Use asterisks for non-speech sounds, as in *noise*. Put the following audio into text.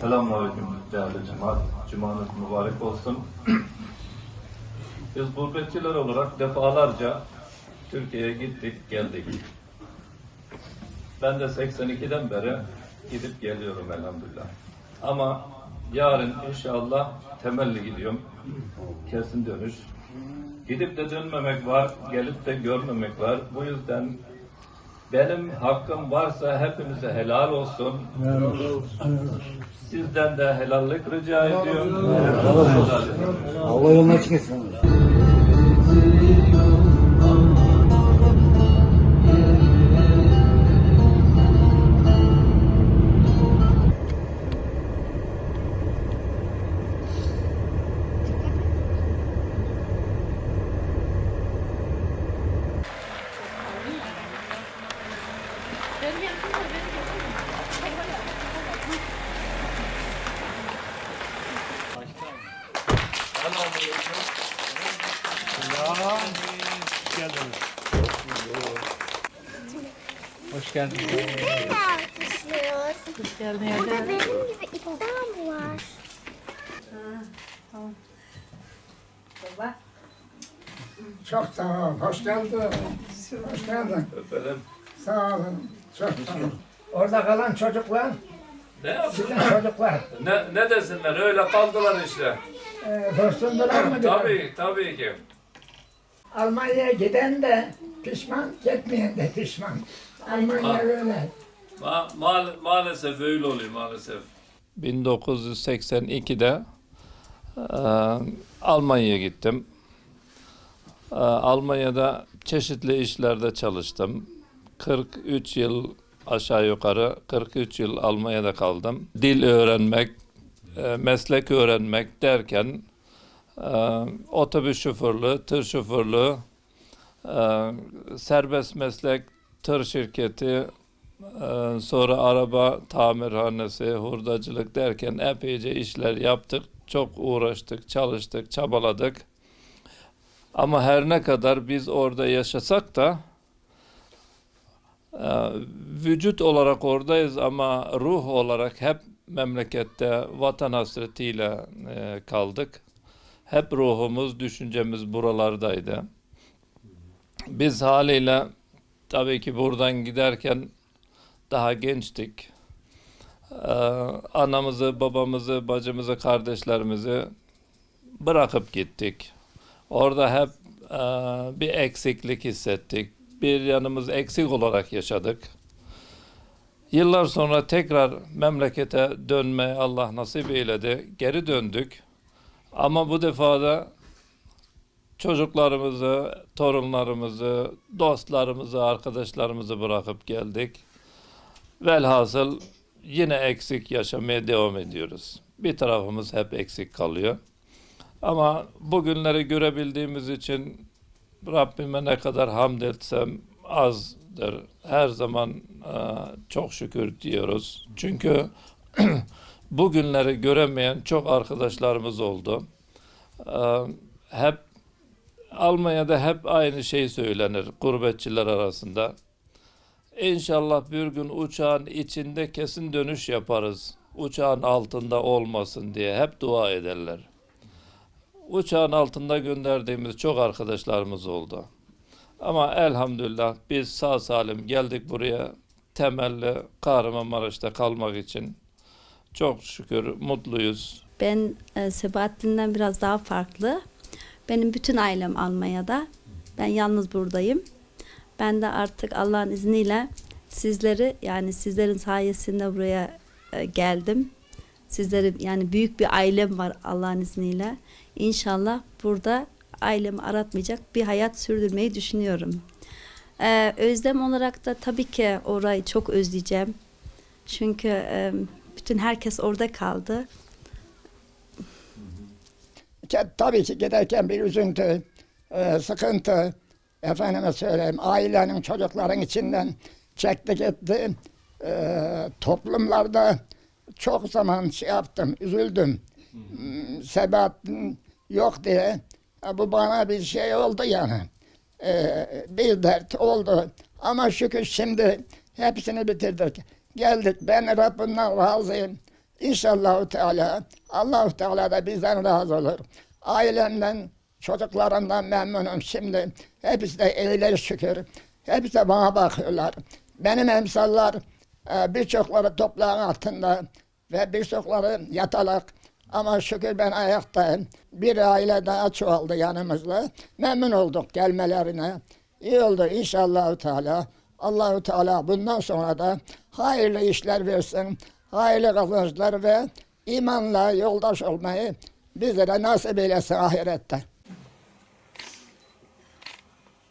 Selamünaleyküm değerli cemaat. Cumanız mübarek olsun. Biz gurbetçiler olarak defalarca Türkiye'ye gittik, geldik. Ben de 82'den beri gidip geliyorum elhamdülillah. Ama yarın inşallah temelli gidiyorum. Kesin dönüş. Gidip de dönmemek var, gelip de görmemek var. Bu yüzden benim hakkım varsa hepinize helal olsun. Sizden de helallik rica ediyorum. Allah yolunu açık etsin. Hoş geldiniz. Biz de alkışlıyoruz. Hoş geldin Burada benim gibi mı var? Çok sağ ol. Hoş geldin. Hoş geldin. Öpelim. Sağ olun. Çok sağ ol. Orada kalan çocuklar, Ne sizin çocuklar. Ne, ne desinler? Öyle kaldılar işte. E, dursundular mı? biraz? Tabii, tabii ki. Almanya'ya giden de pişman, gitmeyen de pişman. Almanya Ha. öyle. Ma maal- maalesef öyle oluyor maalesef. 1982'de e, Almanya'ya gittim. E, Almanya'da çeşitli işlerde çalıştım. 43 yıl aşağı yukarı 43 yıl Almanya'da kaldım. Dil öğrenmek, e, meslek öğrenmek derken e, otobüs şoförlüğü, tır şoförlüğü, e, serbest meslek, tır şirketi, sonra araba tamirhanesi, hurdacılık derken epeyce işler yaptık. Çok uğraştık, çalıştık, çabaladık. Ama her ne kadar biz orada yaşasak da vücut olarak oradayız ama ruh olarak hep memlekette vatan hasretiyle e, kaldık. Hep ruhumuz, düşüncemiz buralardaydı. Biz haliyle tabii ki buradan giderken daha gençtik. Ee, anamızı, babamızı, bacımızı, kardeşlerimizi bırakıp gittik. Orada hep e, bir eksiklik hissettik. Bir yanımız eksik olarak yaşadık. Yıllar sonra tekrar memlekete dönmeye Allah nasip eyledi. Geri döndük. Ama bu defa da çocuklarımızı, torunlarımızı, dostlarımızı, arkadaşlarımızı bırakıp geldik. Velhasıl yine eksik yaşamaya devam ediyoruz. Bir tarafımız hep eksik kalıyor. Ama bugünleri görebildiğimiz için Rabbime ne kadar hamd etsem azdır. Her zaman e, çok şükür diyoruz. Çünkü *clears throat* bugünleri göremeyen çok arkadaşlarımız oldu. E, hep Almanya'da hep aynı şey söylenir gurbetçiler arasında. İnşallah bir gün uçağın içinde kesin dönüş yaparız. Uçağın altında olmasın diye hep dua ederler. Uçağın altında gönderdiğimiz çok arkadaşlarımız oldu. Ama elhamdülillah biz sağ salim geldik buraya temelli Kahramanmaraş'ta kalmak için. Çok şükür mutluyuz. Ben e, Sebahattin'den biraz daha farklı. Benim bütün ailem Almanya'da. Ben yalnız buradayım. Ben de artık Allah'ın izniyle sizleri yani sizlerin sayesinde buraya e, geldim. Sizlerin yani büyük bir ailem var Allah'ın izniyle. İnşallah burada ailemi aratmayacak bir hayat sürdürmeyi düşünüyorum. Ee, özlem olarak da tabii ki orayı çok özleyeceğim. Çünkü e, bütün herkes orada kaldı. Tabii ki giderken bir üzüntü, e, sıkıntı, efendime söyleyeyim ailenin, çocukların içinden çekti gitti. E, toplumlarda çok zaman şey yaptım, üzüldüm. Hmm, Sebahattin yok diye. Bu bana bir şey oldu yani. E, bir dert oldu. Ama şükür şimdi hepsini bitirdik. Geldik. Ben Rabbimden razıyım. İnşallah Teala Allahu Teala da bizden razı olur. Ailemden, çocuklarımdan memnunum şimdi. Hepsi de iyiler şükür. Hepsi de bana bakıyorlar. Benim emsallar birçokları toprağın altında ve birçokları yatalak. Ama şükür ben ayaktayım. Bir aile daha çoğaldı yanımızda. Memnun olduk gelmelerine. İyi oldu inşallah Teala. Allahu Teala bundan sonra da hayırlı işler versin. Hayırlı kazançlar ve imanla yoldaş olmayı bizlere nasip eylesin ahirette.